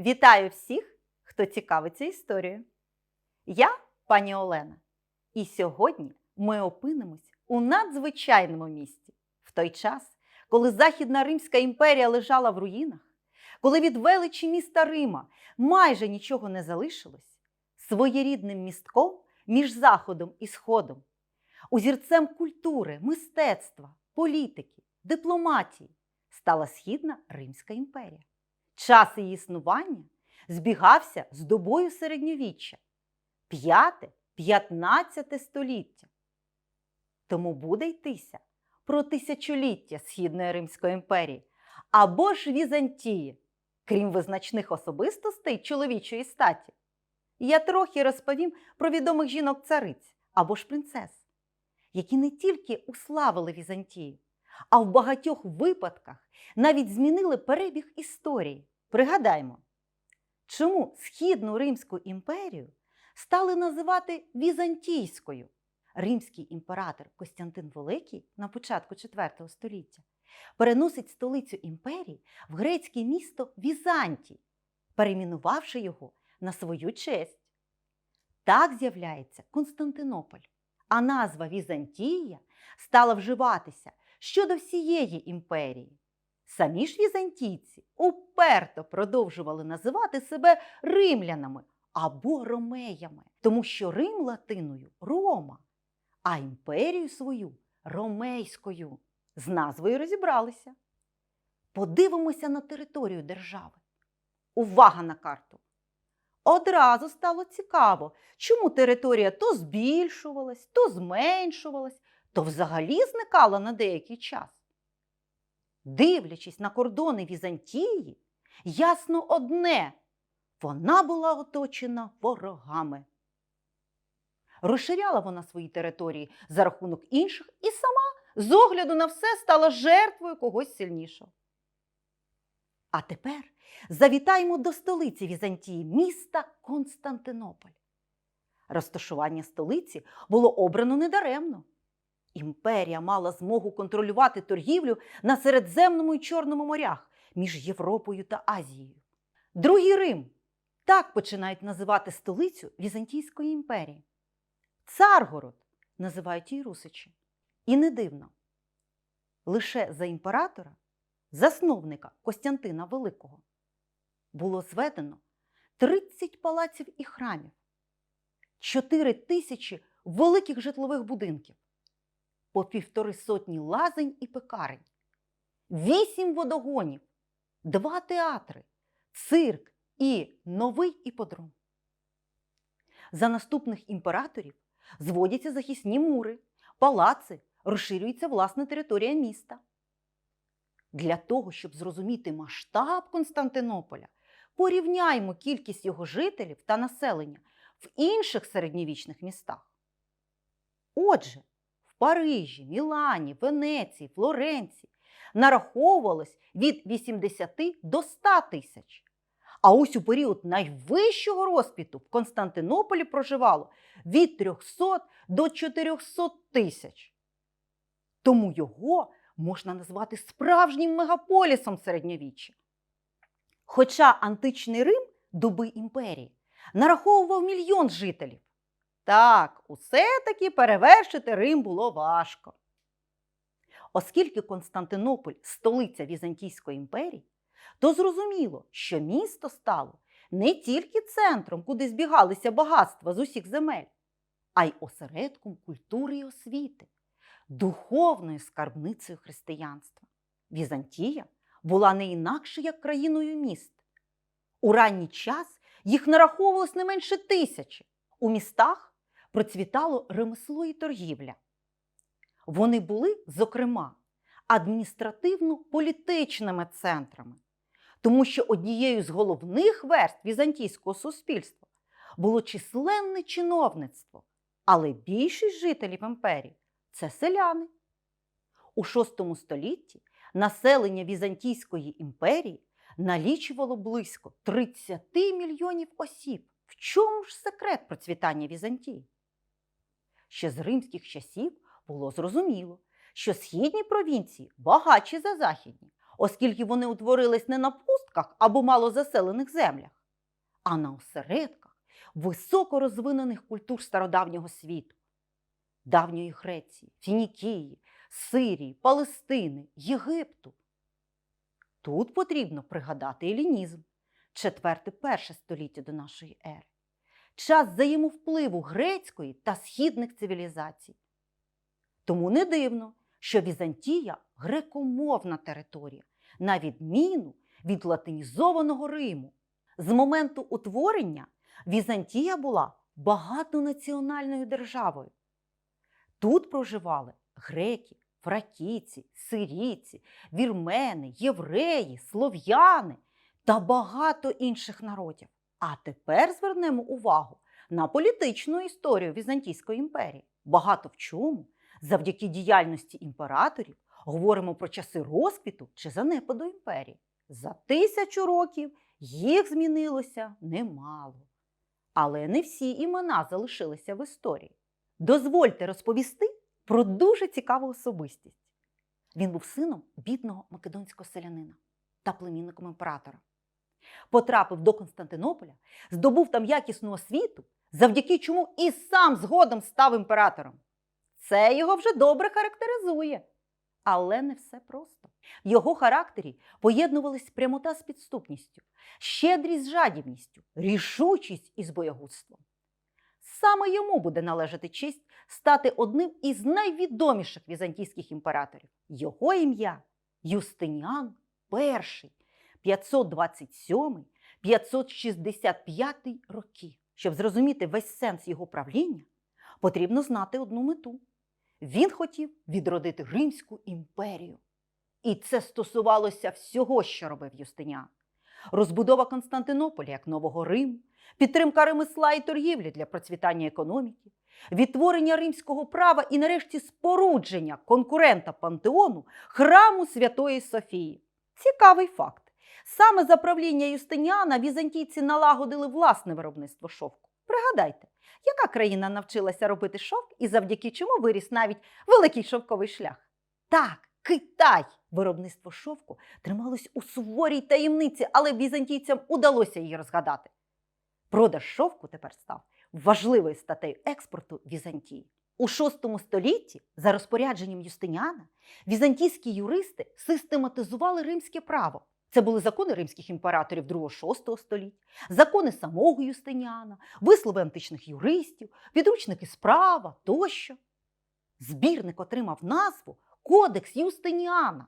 Вітаю всіх, хто цікавиться історією. Я пані Олена, і сьогодні ми опинимось у надзвичайному місті в той час, коли Західна Римська імперія лежала в руїнах, коли від величі міста Рима майже нічого не залишилось, своєрідним містком між Заходом і Сходом, узірцем культури, мистецтва, політики, дипломатії стала Східна Римська імперія. Час її існування збігався з добою середньовіччя 5-15 століття. Тому буде йтися про тисячоліття Східної Римської імперії або ж Візантії, крім визначних особистостей чоловічої статі. Я трохи розповім про відомих жінок цариць або ж принцес, які не тільки уславили Візантію, а в багатьох випадках навіть змінили перебіг історії. Пригадаймо, чому Східну Римську імперію стали називати Візантійською. Римський імператор Костянтин Великий на початку IV століття переносить столицю імперії в грецьке місто Візантій, перейменувавши його на свою честь. Так з'являється Константинополь, а назва Візантія стала вживатися щодо всієї імперії. Самі ж візантійці уперто продовжували називати себе римлянами або ромеями, тому що Рим латиною Рома, а імперію свою ромейською. З назвою розібралися. Подивимося на територію держави. Увага на карту! Одразу стало цікаво, чому територія то збільшувалась, то зменшувалась, то взагалі зникала на деякий час. Дивлячись на кордони Візантії, ясно одне вона була оточена ворогами. Розширяла вона свої території за рахунок інших і сама з огляду на все стала жертвою когось сильнішого. А тепер завітаємо до столиці Візантії, міста Константинополь. Розташування столиці було обрано недаремно. Імперія мала змогу контролювати торгівлю на Середземному і Чорному морях між Європою та Азією. Другий Рим так починають називати столицю Візантійської імперії. Царгород називають її Русичі. І не дивно. Лише за імператора, засновника Костянтина Великого, було зведено 30 палаців і храмів, 4 тисячі великих житлових будинків, по півтори сотні лазень і пекарень, 8 водогонів, 2 театри, цирк і новий іподром. За наступних імператорів зводяться захисні мури, палаци, розширюється власна територія міста. Для того, щоб зрозуміти масштаб Константинополя, порівняймо кількість його жителів та населення в інших середньовічних містах. Отже, Парижі, Мілані, Венеції, Флоренції нараховувалось від 80 до 100 тисяч. А ось у період найвищого розпіту в Константинополі проживало від 300 до 400 тисяч. Тому його можна назвати справжнім мегаполісом середньовіччя. Хоча античний Рим доби імперії нараховував мільйон жителів. Так, усе-таки перевершити Рим було важко. Оскільки Константинополь столиця Візантійської імперії, то зрозуміло, що місто стало не тільки центром, куди збігалися багатства з усіх земель, а й осередком культури і освіти, духовною скарбницею християнства. Візантія була не інакше як країною міст. У ранній час їх нараховувалось не менше тисячі. У містах процвітало ремесло і торгівля. Вони були, зокрема, адміністративно-політичними центрами, тому що однією з головних верств візантійського суспільства було численне чиновництво, але більшість жителів імперії це селяни. У VI столітті населення Візантійської імперії налічувало близько 30 мільйонів осіб. В чому ж секрет процвітання Візантії? Ще з римських часів було зрозуміло, що східні провінції багатші за західні, оскільки вони утворились не на пустках або малозаселених землях, а на осередках високо розвинених культур стародавнього світу, давньої Греції, Фінікії, Сирії, Палестини, Єгипту. Тут потрібно пригадати елінізм, четверте перше століття до нашої ери, час взаємовпливу грецької та східних цивілізацій. Тому не дивно, що Візантія грекомовна територія, на відміну від латинізованого Риму. З моменту утворення Візантія була багатонаціональною державою. Тут проживали греки, фракійці, сирійці, вірмени, євреї, слов'яни та багато інших народів. А тепер звернемо увагу на політичну історію Візантійської імперії. Багато в чому, завдяки діяльності імператорів, говоримо про часи розквіту чи занепаду імперії. За тисячу років їх змінилося немало. Але не всі імена залишилися в історії. Дозвольте розповісти про дуже цікаву особистість. Він був сином бідного македонського селянина та племінником імператора. Потрапив до Константинополя, здобув там якісну освіту, завдяки чому і сам згодом став імператором. Це його вже добре характеризує. Але не все просто. В його характері поєднувались прямота з підступністю, щедрість з жадібністю, рішучість із боягузтвом. Саме йому буде належати честь стати одним із найвідоміших візантійських імператорів. Його ім'я Юстиніан І, 527-565 роки. Щоб зрозуміти весь сенс його правління, потрібно знати одну мету. Він хотів відродити Римську імперію. І це стосувалося всього, що робив Юстиніан. Розбудова Константинополя як нового Риму, підтримка ремесла і торгівлі для процвітання економіки, відтворення римського права і, нарешті, спорудження конкурента пантеону храму Святої Софії. Цікавий факт. Саме за правління Юстиніана візантійці налагодили власне виробництво шовку. Пригадайте, яка країна навчилася робити шовк і завдяки чому виріс навіть великий шовковий шлях? Так, Китай! Виробництво шовку трималось у суворій таємниці, але візантійцям удалося її розгадати. Продаж шовку тепер став важливою статтею експорту Візантії. У VI столітті, за розпорядженням Юстиніана, візантійські юристи систематизували римське право. Це були закони римських імператорів 2-6 століть, закони самого Юстиніана, вислови античних юристів, підручники справа тощо. Збірник отримав назву Кодекс Юстиніана.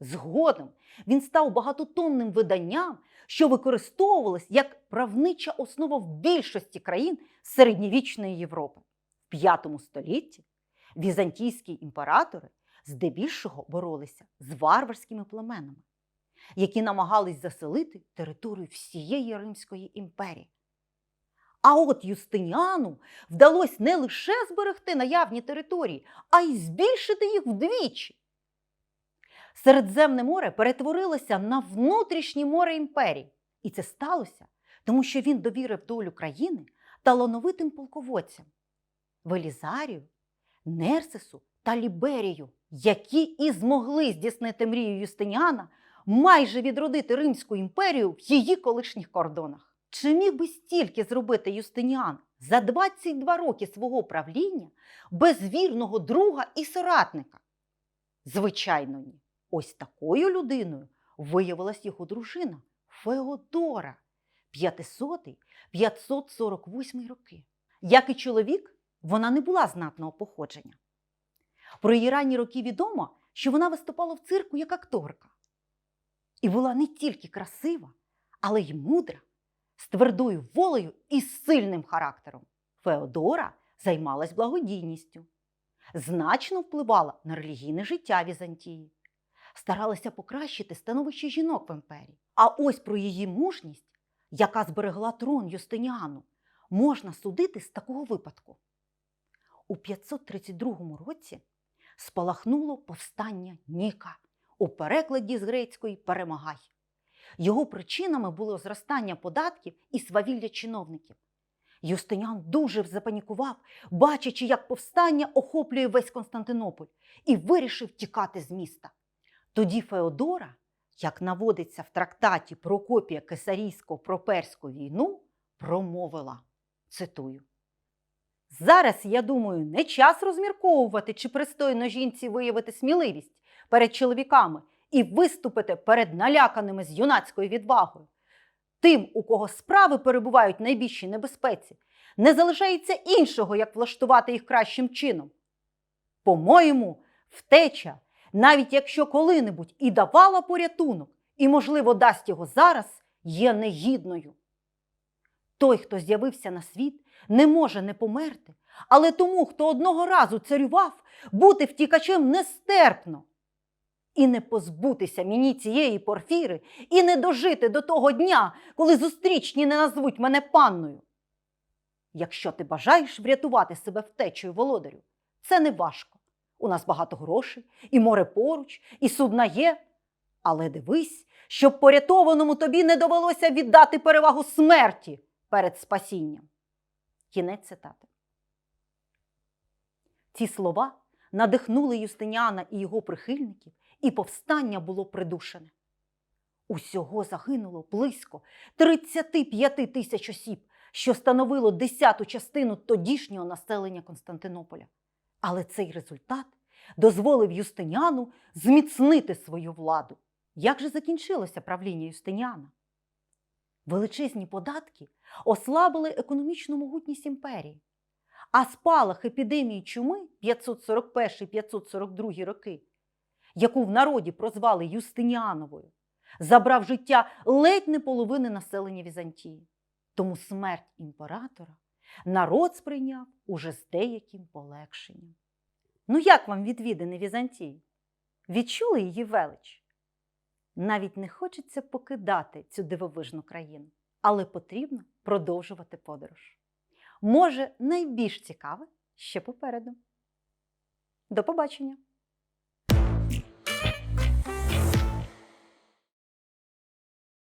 Згодом він став багатотомним виданням, що використовувалось як правнича основа в більшості країн середньовічної Європи. В V столітті візантійські імператори здебільшого боролися з варварськими племенами, які намагались заселити територію всієї Римської імперії. А от Юстиніану вдалося не лише зберегти наявні території, а й збільшити їх вдвічі. Середземне море перетворилося на внутрішнє море імперії. І це сталося, тому що він довірив долю країни талановитим полководцям Велізарію, Нерсису та Ліберію, які і змогли здійснити мрію Юстиніана майже відродити Римську імперію в її колишніх кордонах. Чи міг би стільки зробити Юстиніан за 22 роки свого правління без вірного друга і соратника? Звичайно, ні. Ось такою людиною виявилась його дружина Феодора 500-548 роки. Як і чоловік, вона не була знатного походження. Про її ранні роки відомо, що вона виступала в цирку як акторка. І була не тільки красива, але й мудра, з твердою волею і сильним характером. Феодора займалась благодійністю, значно впливала на релігійне життя Візантії, старалася покращити становище жінок в імперії. А ось про її мужність, яка зберегла трон Юстиніану, можна судити з такого випадку. У 532 році спалахнуло повстання Ніка у перекладі з грецької перемагай. Його причинами було зростання податків і свавілля чиновників. Юстиніан дуже запанікував, бачачи, як повстання охоплює весь Константинополь, і вирішив тікати з міста. Тоді Феодора як наводиться в трактаті Прокопія Кесарійського про перську війну, промовила, цитую. Зараз, я думаю, не час розмірковувати, чи пристойно жінці виявити сміливість перед чоловіками і виступити перед наляканими з юнацькою відвагою. Тим, у кого справи перебувають в найбільшій небезпеці, не залишається іншого, як влаштувати їх кращим чином. По-моєму, втеча, навіть якщо коли-небудь і давала порятунок, і, можливо, дасть його зараз, є негідною. Той, хто з'явився на світ, не може не померти, але тому, хто одного разу царював, бути втікачем нестерпно. І не позбутися мені цієї порфіри, і не дожити до того дня, коли зустрічні не назвуть мене панною. Якщо ти бажаєш врятувати себе втечею, володарю, це не важко. У нас багато грошей, і море поруч, і судна є. Але дивись, щоб порятованому тобі не довелося віддати перевагу смерті перед спасінням. Кінець цитати. Ці слова надихнули Юстиніана і його прихильників, і повстання було придушене. Усього загинуло близько 35 тисяч осіб, що становило десяту частину тодішнього населення Константинополя. Але цей результат дозволив Юстиніану зміцнити свою владу. Як же закінчилося правління Юстиніана? Величезні податки ослабили економічну могутність імперії, а спалах епідемії чуми 541-542 роки, яку в народі прозвали Юстиніановою, забрав життя ледь не половини населення Візантії. Тому смерть імператора народ сприйняв уже з деяким полегшенням. Ну як вам відвідини Візантії? Відчули її велич? Навіть не хочеться покидати цю дивовижну країну, але потрібно продовжувати подорож. Може, найбільш цікаве ще попереду. До побачення!